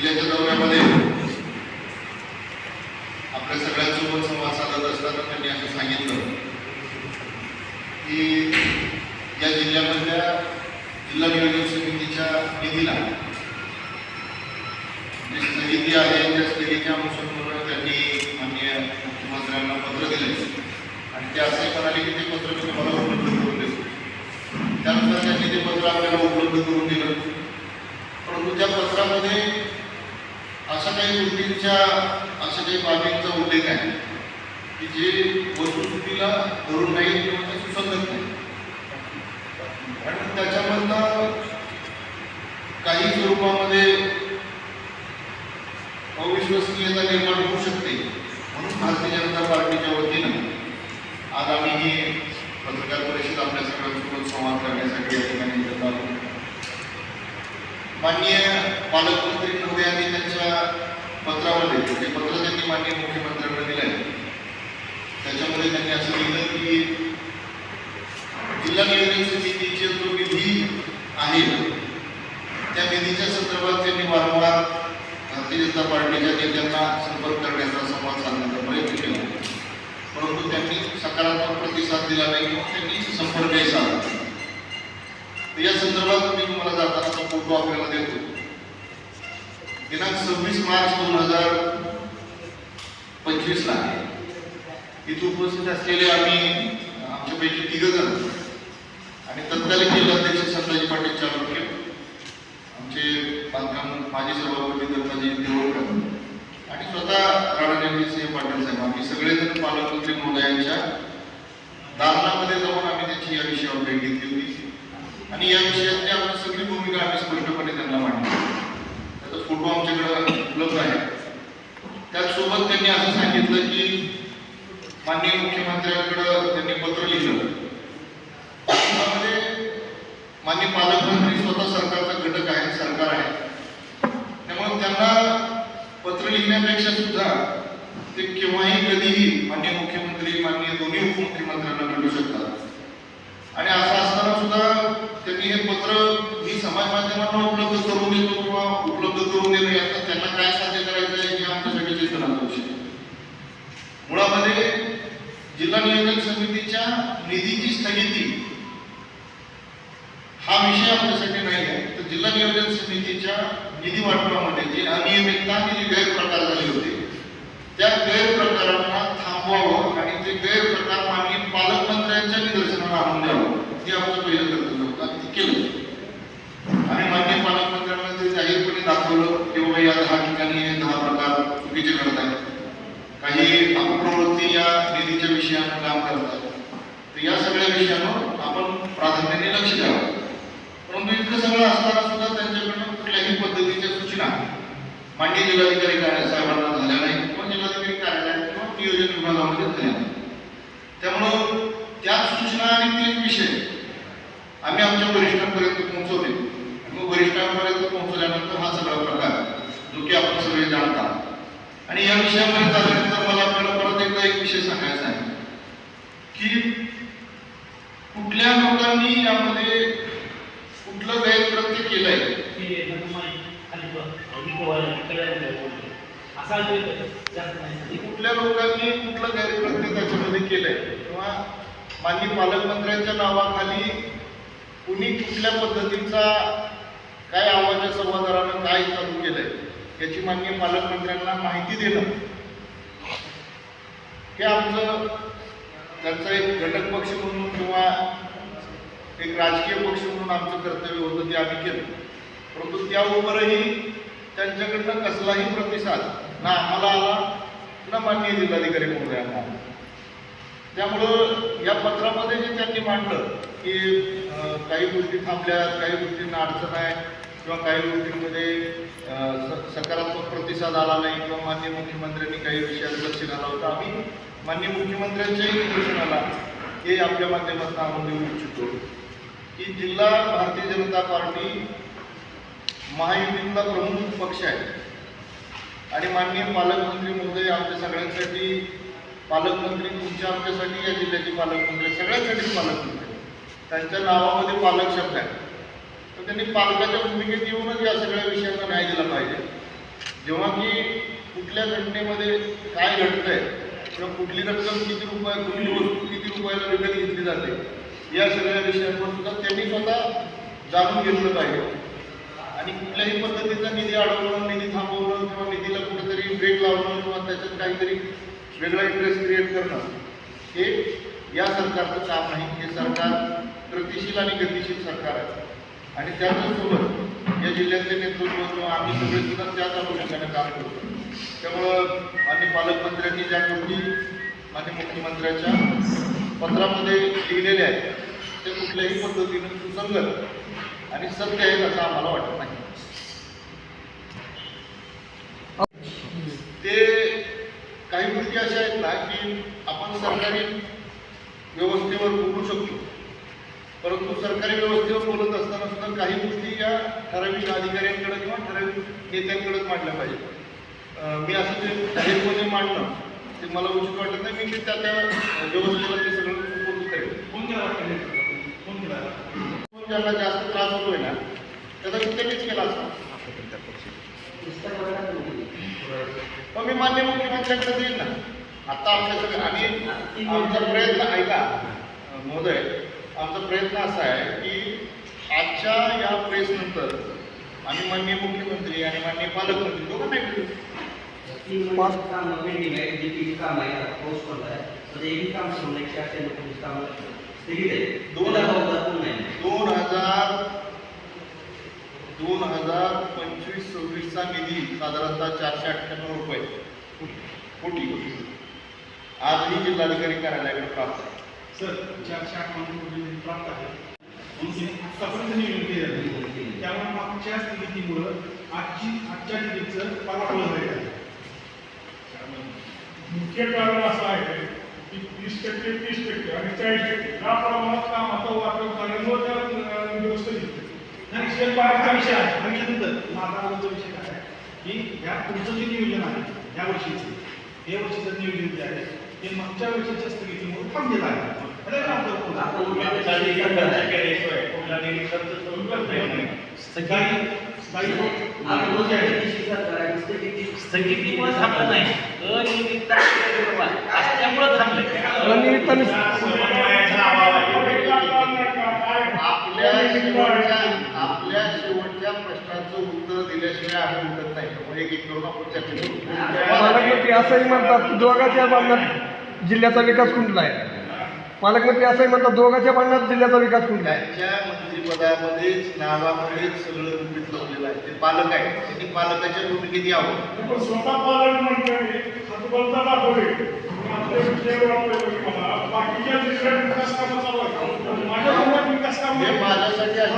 जिल्ह्याच्या दौऱ्यामध्ये आपल्या सगळ्यांसोबत संवाद साधत असताना त्यांनी असं सांगितलं की या जिल्ह्यामधल्या जिल्हा नियोजन समितीच्या निधीला जी स्थगिती आहे त्या स्थगितीच्या अनुषंगानं त्यांनी माननीय मुख्यमंत्र्यांना पत्र दिले. आणि ते असे म्हणाले की ते पत्र मी तुम्हाला उपलब्ध करून देतो. त्यानंतर त्यांनी ते पत्र आपल्याला उपलब्ध करून दिलं. परंतु त्या पत्रामध्ये काही गोष्टींच्या अशा काही बाबींचा उल्लेख आहे की जे वस्तुस्थितीला धरून नाही किंवा ते सुसंगत नाही. आणि त्याच्यामधनं काही स्वरूपामध्ये अविश्वसनीयता निर्माण होऊ शकते म्हणून भारतीय जनता पार्टीच्या वतीनं आज आम्ही ही पत्रकार परिषद आपल्या सगळ्यांसोबत संवाद करण्यासाठी या ठिकाणी येत आलो माननीय पालकमंत्री महोदयांनी त्यांच्या पत्रामध्ये ते पत्र त्यांनी माननीय मुख्यमंत्र्यांना दिलं आहे त्याच्यामध्ये त्यांनी असं लिहिलं की जिल्हा नियोजन समितीचे जो निधी आहे त्या निधीच्या संदर्भात त्यांनी वारंवार भारतीय जनता पार्टीच्या नेत्यांना संपर्क करण्याचा संवाद साधण्याचा प्रयत्न केला परंतु त्यांनी सकारात्मक प्रतिसाद दिला नाही किंवा त्यांनी संपर्कही साधला नाही. या संदर्भात मी तुम्हाला जातानाचा फोटो आपल्याला देतो दिनांक सव्वीस मार्च दोन हजार पंचवीसला इथे उपस्थित असलेले आम्ही आमच्यापैकी तिघ जण. आणि तत्कालीन जिल्हाध्यक्ष संभाजी पाटील चालुक्य आमचे बांधकाम माजी सभापती धर्माजी देवळकर आणि स्वतः राणाजयंती सिंह पाटील साहेब. आम्ही सगळेजण पालकमंत्री महोदयांच्या दालनामध्ये जाऊन आम्ही त्यांची या विषयावर भेट घेतली होती. आणि या विषयातली आपली सगळी भूमिका आम्ही स्पष्टपणे त्यांना मांडली. फोटो आमच्याकडे उपलब्ध आहे. त्याचसोबत त्यांनी असं सांगितलं की माननीय मुख्यमंत्र्यांकडं त्यांनी पत्र लिहिलं. त्यामध्ये माननीय पालकमंत्री स्वतः सरकारचा घटक आहे सरकार आहे. त्यामुळे त्यांना पत्र लिहिण्यापेक्षा सुद्धा ते केव्हाही कधीही माननीय मुख्यमंत्री माननीय दोन्ही उपमुख्यमंत्र्यांना भेटू शकतात. आणि असं असताना सुद्धा त्यांनी हे पत्र मी समाज माध्यमांना उपलब्ध करून देतो. करून देणं याचा त्यांना काय साध्य करायचं आहे हे आमच्यासाठी चिंतनाचा मुळामध्ये जिल्हा नियोजन समितीच्या निधीची स्थगिती हा विषय आमच्यासाठी नाही आहे. तर जिल्हा नियोजन समितीच्या निधी वाटपामध्ये जी अनियमितता आणि जे गैरप्रकार झाले होते त्या गैरप्रकारांना थांबवावं आणि ते गैरप्रकार माननीय पालकमंत्र्यांच्या निदर्शनाला आणून द्यावं हे आमचं पहिलं कर्तव्य होतं आणि ते केलं आणि माननीय पालकमंत्र्यांना ते जाहीरपणे दाखवलं की बाबा या दहा ठिकाणी हे दहा प्रकार चुकीचे घडत आहेत काही अपप्रवृत्ती या निधीच्या विषयावर काम करतात तर या सगळ्या विषयांवर आपण प्राधान्याने लक्ष द्यावं. परंतु इतकं सगळं असताना सुद्धा त्यांच्याकडनं कुठल्याही पद्धतीच्या सूचना मान्य जिल्हाधिकारी कार्यालय साहेबांना झाल्या नाही किंवा जिल्हाधिकारी कार्यालयात किंवा नियोजन विभागामध्ये झाल्या नाही त्यामुळं त्या सूचना आणि तेच विषय आम्ही आमच्या वरिष्ठांपर्यंत पोहोचवले. मग वरिष्ठांपर्यंत पोहोचल्यानंतर हा सगळा प्रकार जो की आपण सगळे जाणता आणि या विषयामध्ये झाल्यानंतर मला आपल्याला परत एकदा एक विषय सांगायचा आहे की कुठल्या लोकांनी यामध्ये कुठलं गैरकृत्य केलंय? कुठल्या लोकांनी कुठलं गैरकृत्य त्याच्यामध्ये केलंय? किंवा माननीय पालकमंत्र्यांच्या नावाखाली कुणी कुठल्या पद्धतीचा काय आवाजा संवादानं काय चालू केलंय? याची माननीय पालकमंत्र्यांना माहिती देणं हे आमचं त्यांचा एक घटक पक्ष म्हणून किंवा एक राजकीय पक्ष म्हणून आमचं कर्तव्य होतं ते आम्ही केलं. परंतु त्याबरोबरही त्यांच्याकडनं कसलाही प्रतिसाद ना आम्हाला आला ना माननीय जिल्हाधिकारी महोदयांना त्यामुळं या पत्रामध्ये जे त्यांनी मांडलं की काही गोष्टी थांबल्यात काही गोष्टींना अडचण आहे किंवा काही गोष्टींमध्ये स- सकारात्मक प्रतिसाद आला नाही किंवा माननीय मुख्यमंत्र्यांनी काही विषयात लक्ष घाला होता. आम्ही माननीय मुख्यमंत्र्यांच्याही घोषणाला हे आपल्या माध्यमातून आम्ही देऊ इच्छितो की जिल्हा भारतीय जनता पार्टी महायुतीतला प्रमुख पक्ष आहे. आणि माननीय पालकमंत्री महोदय आमच्या सगळ्यांसाठी पालकमंत्री तुमच्या आमच्यासाठी या जिल्ह्याचे पालकमंत्री सगळ्यांसाठी पालकमंत्री त्यांच्या नावामध्ये पालक शब्द आहे तर त्यांनी पालकाच्या भूमिकेत येऊनच या सगळ्या विषयांना न्याय दिला पाहिजे. जेव्हा की कुठल्या घटनेमध्ये काय घडतंय किंवा कुठली रक्कम किती रुपये कुठली वस्तू किती रुपयाला विकत घेतली जाते या सगळ्या विषयांवर सुद्धा त्यांनी स्वतः जाणून घेतलं पाहिजे. आणि कुठल्याही पद्धतीचा निधी अडवणं निधी थांबवणं किंवा निधीला कुठेतरी ब्रेक लावणं किंवा त्याच्यात काहीतरी वेगळा इंटरेस्ट क्रिएट करणं हे या सरकारचं काम नाही. हे सरकार गतिशील आणि गतिशील सरकार आहे. आणि त्याच्यासोबत या जिल्ह्यातले नेतृत्व किंवा आम्ही सगळे सुद्धा त्याच अनुषंगाने काम करतो. त्यामुळं मान्य पालकमंत्र्यांनी ज्या गोष्टी मान्य मुख्यमंत्र्यांच्या पत्रामध्ये लिहिलेल्या आहेत ते कुठल्याही पद्धतीनं सुसंगत आणि सत्य आहेत असं आम्हाला वाटत नाही. ते काही गोष्टी अशा आहेत ना की आपण सरकारी व्यवस्थेवर बोलू शकतो. परंतु सरकारी व्यवस्थेवर बोलत असताना सुद्धा काही गोष्टी या ठराविक अधिकाऱ्यांकडे किंवा ठराविक नेत्यांकडेच मांडल्या पाहिजेत. अं, मी असं ते जाहीरपणे मांडणं ते मला उचित वाटत नाही. मी ते त्या त्या व्यवस्थेला ते सगळं कोण केला वाटतं कोण ज्यांना जास्त त्रास होतोय ना त्याचा त्यांनीच केला असता. पण मी मान्य मुख्यमंत्र्यांकडे देईन ना. आता आमच्या सगळं आणि आमचा प्रयत्न ऐका. महोदय आमचा प्रयत्न असा आहे की आजच्या या प्रेस नंतर आम्ही माननीय मुख्यमंत्री आणि माननीय पालकमंत्री दोघांना तीन काम पेंडिंग आहे जे की काम आहे आता पाऊस पडला आहे. तर एकही काम सुरू नाही एकशे अठ्ठ्याण्णव पोलीस काम स्थगित आहे? दोन नाही. दोन हजार दोन हजार पंचवीस सव्वीसचा निधी साधारणतः चारशे अठ्ठ्याण्णव रुपये. कोटी आजही जिल्हाधिकारी कार्यालयाकडे प्राप्त आहे सर चारशे आठ माणसं प्राप्त आहे म्हणून आतापर्यंत नियोजन केलं. त्यामुळे मागच्या स्थितीमुळं आजची आजच्या निधीचं पराभव झालेला आहे. मुख्य कारण असं आहे की तीस टक्के तीस टक्के आणि चाळीस टक्के. या प्रमाणात कामाचा वापर करण्यामुळे त्या अं, व्यवस्था दिसते नाही शेअर बाहेरचा विषय आहे. सांगितल्यानंतर माझा आवडता विषय काय आहे की ह्या पुढचं जे नियोजन आहे या वर्षीचं हे वर्षीचं नियोजन जे आहे ते मागच्या वर्षीच्या स्थगितीमुळे थांबलेलं आहे. आहे स्थगितीमुळे थांबलं नाही अनियमितता आपल्या शेवटच्या आपल्या शेवटच्या प्रश्नाचं उत्तर दिल्याशिवाय आपण उठत नाही. त्यामुळे एक एक करून आपण चर्चा करू. असंही म्हणतात की दोघांच्या भांडणात जिल्ह्याचा विकास कुठला आहे? पालकमंत्री असंही म्हणतात दोघांच्या भांडणात जिल्ह्याचा विकास खुंटला आहे त्यांच्या मंत्रिपदामध्येच नावामध्येच सगळं गुपित आहे. ते पालक आहेत. त्यांनी पालकाच्या भूमिकेत यावं पण स्वतः पालन मंडळी हातबलता दाखवले आपले विषय वाटले मला. बाकीच्या जिल्ह्यात विकास कामं चालू आहेत. माझ्या जिल्ह्यात विकास कामं हे माझ्यासाठी आहे